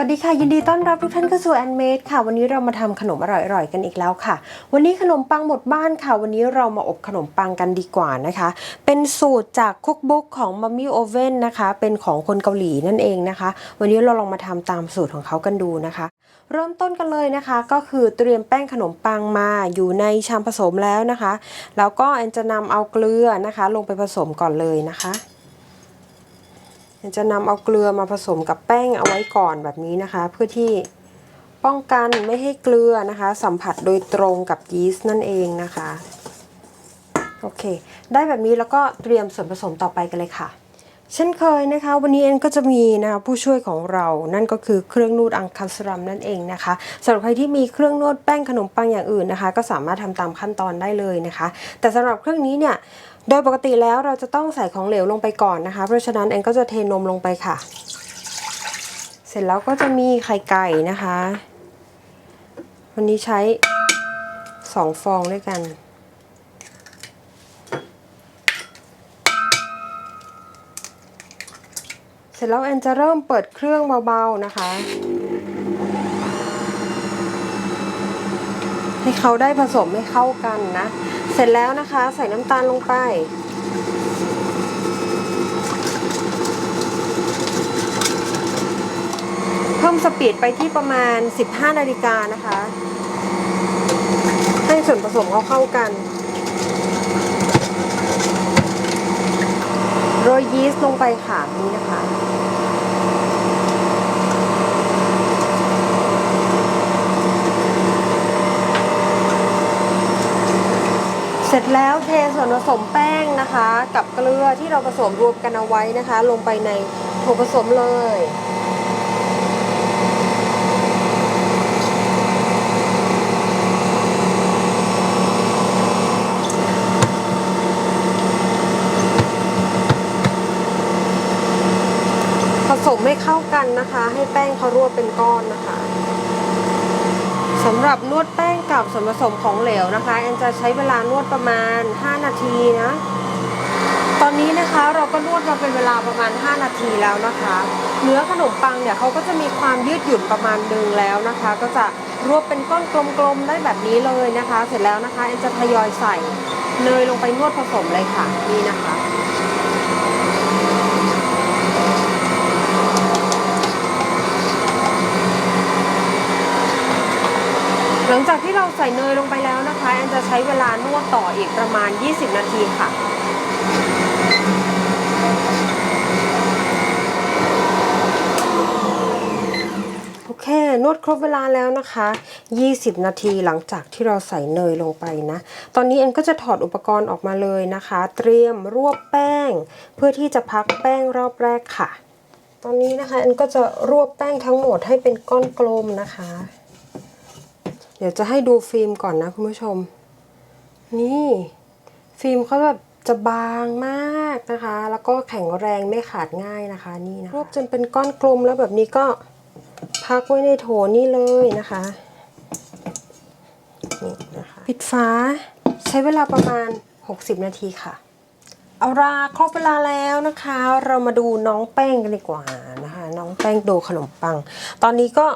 วัสดีค่ะ ยินดีต้อนรับทุกท่านเข้าสู่แอนเมดค่ะ วันนี้เรามาทำขนมอร่อยๆกันอีกแล้วค่ะ วันนี้ขนมปังหมดบ้านค่ะ วันนี้เรามาอบขนมปังกันดีกว่านะคะ เป็นสูตรจากคุกบุ๊กของมัมมี่โอเว่นนะคะ เป็นของคนเกาหลีนั่นเองนะคะ วันนี้เราลองมาทำตามสูตรของเขากันดูนะคะ เริ่มต้นกันเลยนะคะ ก็คือเตรียมแป้งขนมปังมาอยู่ในชามผสมแล้วนะคะ แล้วก็แอนจะนำเอาเกลือนะคะ ลงไปผสมก่อนเลยนะคะ จะนำเอาเกลือมาผสมกับแป้งเอาไว้ก่อนแบบนี้นะคะ เพื่อที่ป้องกันไม่ให้เกลือนะคะ สัมผัสโดยตรงกับยีสต์นั่นเองนะคะโอเค ได้แบบนี้แล้วก็เตรียมส่วนผสมต่อไปกันเลยค่ะเช่นเคยนะคะ วันนี้เอ็นก็จะมีนะคะผู้ช่วยของเรา นั่นก็คือเครื่องนวดอังคัสรัมนั่นเองนะคะสำหรับใครที่มีเครื่องนวดแป้งขนมปังอย่างอื่นนะคะ ก็สามารถทำตามขั้นตอนได้เลยนะคะ แต่สำหรับเครื่องนี้เนี่ย โดยปกติแล้วเราจะต้องใส่ของเหลวลงไปก่อนนะคะ เพราะฉะนั้นเอ็นก็จะเทนมลงไปค่ะ เสร็จแล้วก็จะมีไข่ไก่นะคะ วันนี้ใช้สองฟองด้วยกัน เสร็จแล้วแอนจะเริ่มเปิดเครื่องเบาๆนะคะ ให้เขาได้ผสมให้เข้ากันนะ สร็จแล้วนะคะ ใส่น้ำตาลลงไป เพิ่มสปีดไปที่ประมาณ 15 นาฬิกานะคะ ให้ส่วนผสมเขาเข้ากันโรยยีสต์ลงไปค่ะนี่นะคะ เสร็จแล้วเทส่วนผสมแป้งนะคะ กับเกลือที่เราผสมรวมกันเอาไว้นะคะ ลงไปในถั่วผสมเลยผสมให้เข้ากันนะคะ ให้แป้งเขารวบเป็นก้อนนะคะ สำหรับนวดแป้งกับส่วนผสมของเหลวนะคะแอนจะใช้เวลานวดประมาณ 5 นาทีนะ ตอนนี้นะคะเราก็นวดมาเป็นเวลาประมาณ 5 นาทีแล้วนะคะ เนื้อขนมปังเนี่ยเขาก็จะมีความยืดหยุ่นประมาณหนึงแล้วนะคะ ก็จะรวบเป็นก้อนกลมๆได้แบบนี้เลยนะคะ เสร็จแล้วนะคะแอนจะทยอยใส่เนยลงไปนวดผสมเลยค่ะนี่นะคะ หลังจากที่เราใส่เนยลงไปแล้วนะคะแอนจะใช้เวลานวดต่ออีกประมาณ 20 นาทีค่ะโอเคนวดครบเวลาแล้วนะคะ 20 นาทีหลังจากที่เราใส่เนยลงไปนะ ตอนนี้เอ็นก็จะถอดอุปกรณ์ออกมาเลยนะคะ เตรียมรวบแป้ง เพื่อที่จะพักแป้งรอบแรกค่ะ ตอนนี้นะคะเอ็นก็จะรวบแป้งทั้งหมดให้เป็นก้อนกลมนะคะ เดี๋ยวจะให้ดูฟิล์มก่อนนะคุณผู้ชม นี่ฟิล์มเขาแบบจะบางมากนะคะ แล้วก็แข็งแรงไม่ขาดง่ายนะคะนี่นะรวบจนเป็นก้อนกลมแล้วแบบนี้ก็พักไว้ในโถนี่เลยนะคะนี่นะคะปิดฝาใช้เวลาประมาณ 60 นาทีค่ะ เอาละครบเวลาแล้วนะคะ เรามาดูน้องแป้งกันดีกว่านะคะ น้องแป้งโดขนมปัง ตอนนี้ก็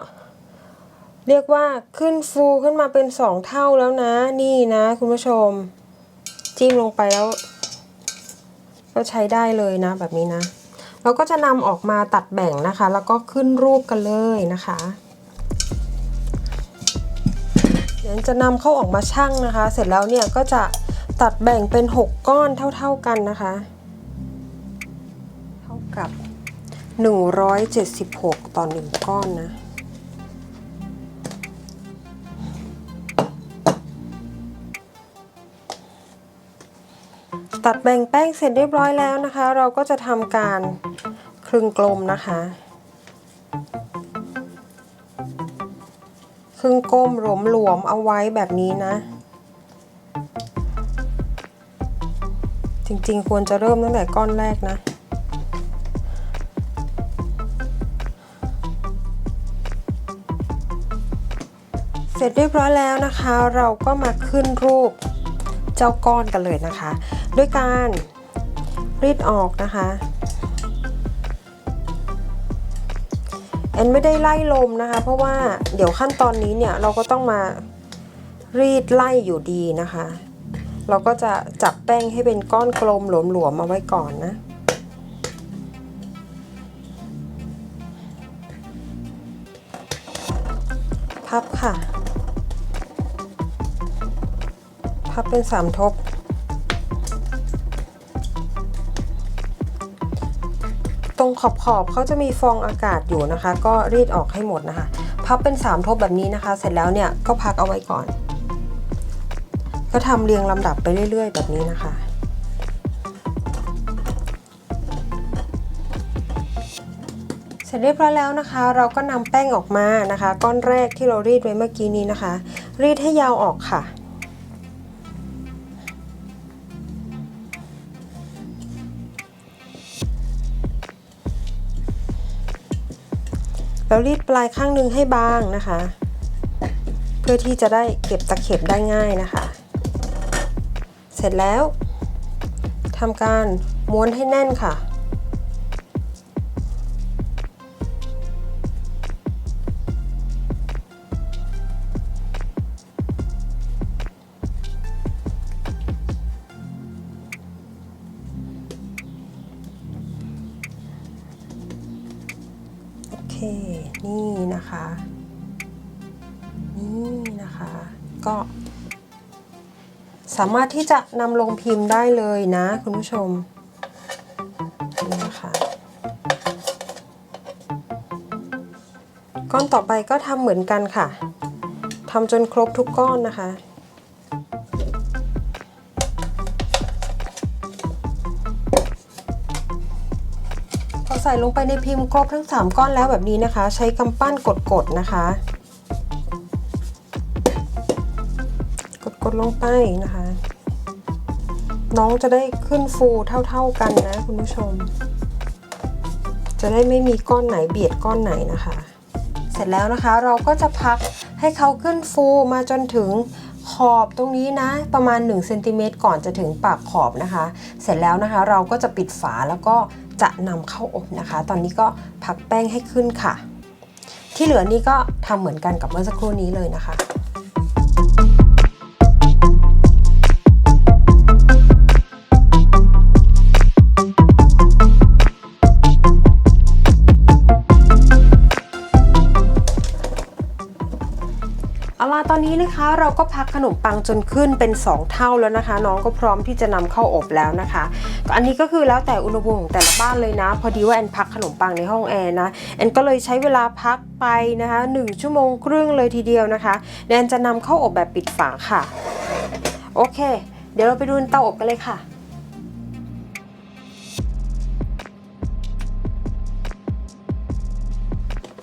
เรียกว่าขึ้นฟูขึ้นมาเป็นสองเท่าแล้วนะ นี่นะคุณผู้ชม จิ้มลงไปแล้ว ก็ใช้ได้เลยนะแบบนี้นะ เราก็จะนำออกมาตัดแบ่งนะคะ แล้วก็ขึ้นรูปกันเลยนะคะเดี๋ยวจะนำเข้าออกมาชั่งนะคะ เสร็จแล้วเนี่ยก็จะตัดแบ่งเป็น 6 ก้อนเท่าๆกันนะคะ เท่ากับ 176 ต่อ 1 ก้อนนะ ตัดแบ่งแป้งเสร็จเรียบร้อยแล้วนะคะ เราก็จะทำการคลึงกลมนะคะครึ่งกลมหลวมๆเอาไว้แบบนี้นะ จริงๆควรจะเริ่มตั้งแต่ก้อนแรกนะเสร็จเรียบร้อยแล้วนะคะ เราก็มาขึ้นรูป จ้าก้อนกันเลยนะคะ ด้วยการรีดออกนะคะแอนไม่ได้ไล่ลมนะคะ เพราะว่าเดี๋ยวขั้นตอนนี้เนี่ยเราก็ต้องมารีดไล่อยู่ดีนะคะ เราก็จะจับแป้งให้เป็นก้อนกลมหลวมๆมาไว้ก่อนนะพับค่ะ พับเป็นสามทบ ตรงขอบขอบๆเขาจะมีฟองอากาศอยู่นะคะ ก็รีดออกให้หมดนะคะ พับเป็นสามทบแบบนี้นะคะ เสร็จแล้วเนี่ยก็พักเอาไว้ก่อน ก็ทำเรียงลำดับไปเรื่อย ๆ แบบนี้นะคะเสร็จเรียบร้อยแล้วนะคะ เราก็นำแป้งออกมานะคะ ก้อนแรกที่เรารีดไว้เมื่อกี้นี้นะคะ รีดให้ยาวออกค่ะ แล้วรีดปลายข้างหนึ่งให้บางนะคะ เพื่อที่จะได้เก็บตะเข็บได้ง่ายนะคะ เสร็จแล้วทำการม้วนให้แน่นค่ะ นี่นะคะ นี่นะคะ ก็ สามารถที่จะนำลงพิมพ์ได้เลยนะคุณผู้ชมนี่นะคะก้อนต่อไปก็ทำเหมือนกันค่ะทำจนครบทุกก้อนนะคะ ใส่ลงไปในพิมพ์ครบทั้ง 3 ก้อนแล้วแบบนี้นะคะ ใช้กำปั้นกดๆนะคะ กดๆลงไปนะคะ น้องจะได้ขึ้นฟูเท่าๆกันนะคุณผู้ชม จะได้ไม่มีก้อนไหนเบียดก้อนไหนนะคะ เสร็จแล้วนะคะเราก็จะพักให้เขาขึ้นฟูมาจนถึงขอบตรงนี้นะประมาณ1เซนติเมตรก่อนจะถึงปากขอบนะคะ เสร็จแล้วนะคะเราก็จะปิดฝาแล้วก็ จะนำเข้าอบนะคะ ตอนนี้ก็พักแป้งให้ขึ้นค่ะ ที่เหลือนี่ก็ทำเหมือนกันกับเมื่อสักครู่นี้เลยนะคะ เอาล่ะตอนนี้นะคะเราก็พักขนมปังจนขึ้นเป็น 2 เท่าแล้วนะคะ น้องก็พร้อมที่จะนำเข้าอบแล้วนะคะอันนี้ก็คือแล้วแต่อุณหภูมิของแต่ละบ้านเลยนะ พอดีว่าแอนพักขนมปังในห้องแอร์นะแอนก็เลยใช้เวลาพักไปนะคะ 1 ชั่วโมงครึ่งเลยทีเดียวนะคะแอนจะนำเข้าอบแบบปิดฝาค่ะ โอเค เดี๋ยวเราไปดูเตาอบกันเลยค่ะ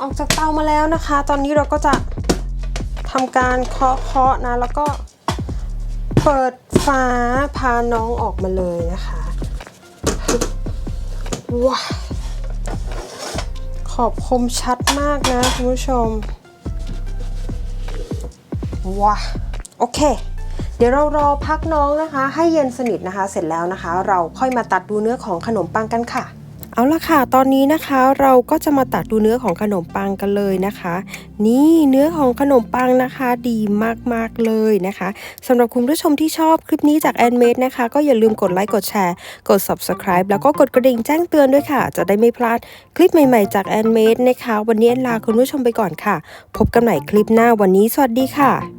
ออกจากเตามาแล้วนะคะ ตอนนี้เราก็จะ ทำการเคาะเคาะๆนะ แล้วก็เปิดฝาพาน้องออกมาเลยนะคะว้าขอบคมชัดมากนะคุณผู้ชมว้าโอเค เดี๋ยวเรารอพักน้องนะคะ ให้เย็นสนิทนะคะ เสร็จแล้วนะคะ เราค่อยมาตัดดูเนื้อของขนมปังกันค่ะ เอาละค่ะ ตอนนี้นะคะเราก็จะมาตัดดูเนื้อของขนมปังกันเลยนะคะ นี่เนื้อของขนมปังนะคะดีมากๆเลยนะคะสำหรับคุณผู้ชมที่ชอบคลิปนี้จากแอนเมดนะคะ ก็อย่าลืมกดไลค์กดแชร์ กด subscribe แล้วก็กดกระดิ่งแจ้งเตือนด้วยค่ะ จะได้ไม่พลาดคลิปใหม่ๆจากแอนเมดนะคะ วันนี้แอนลาคุณผู้ชมไปก่อนค่ะ พบกันใหม่คลิปหน้าวันนี้สวัสดีค่ะ